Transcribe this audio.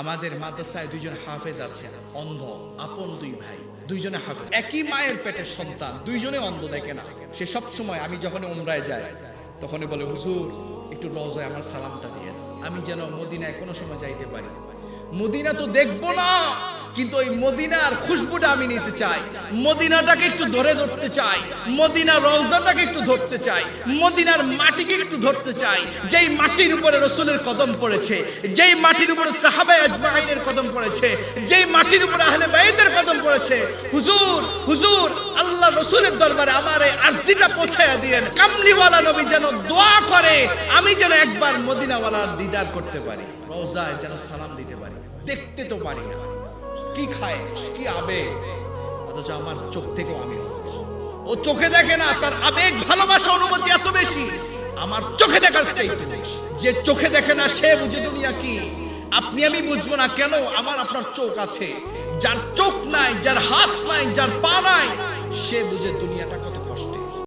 আমাদের মাদ্রাসায় দুইজন হাফেজ আছে অন্ধ, আপন দুই ভাই, দুইজনে হাফেজ। একই মায়ের পেটের সন্তান, দুইজনে অন্ধ দেখে না। সে সব সময় আমি যখন উমরায় যাই তখন বলে, হুজুর, একটু রজায় আমার সালামটা দিয়ে আমি যেন মদিনায় কোনো সময় যাইতে পারি। মদিনা তো দেখব না। কিন্তু ওই মদিনার খুশবুটা আমি নিতে চাই। মদিনাটাকে একটু ধরে ধরতে চাই। মদিনা রওজাটাকে একটু ধরতে চাই। মদিনার মাটিকে একটু ধরতে চাই। যেই মাটির উপরে রসুলের কদম পড়েছে, যেই মাটির উপরে সাহাবায়ে আজমাইনের কদম পড়েছে, যেই মাটির উপরে আহলে বাইতের কদম পড়েছে, হুজুর হুজুর, আল্লাহ রসুলের দরবারে আমার এই আরজিটা পৌঁছায়া দিয়েন। কামলিওয়ালা নবী যেন দোয়া করে, আমি যেন একবার মদিনাওয়ালার দিদার করতে পারি। রওজায় যেন সালাম দিতে পারি। দেখতে তো পারি না। কি খায়? কি আবেগ? অথচ আমার চোখ থেকেও আমি ও চোখে দেখে না, তার আবেগ, ভালোবাসা অনুমতি এত বেশি। আমার চোখে দেখার চাইতে যে চোখে দেখে না, সে বুঝে দুনিয়া কি? আপনি আমি বুঝব না কেন আমার আপনার চোখ আছে? যার চোখ নাই, যার হাত নাই, যার পা নাই, সে বুঝে দুনিয়াটা কত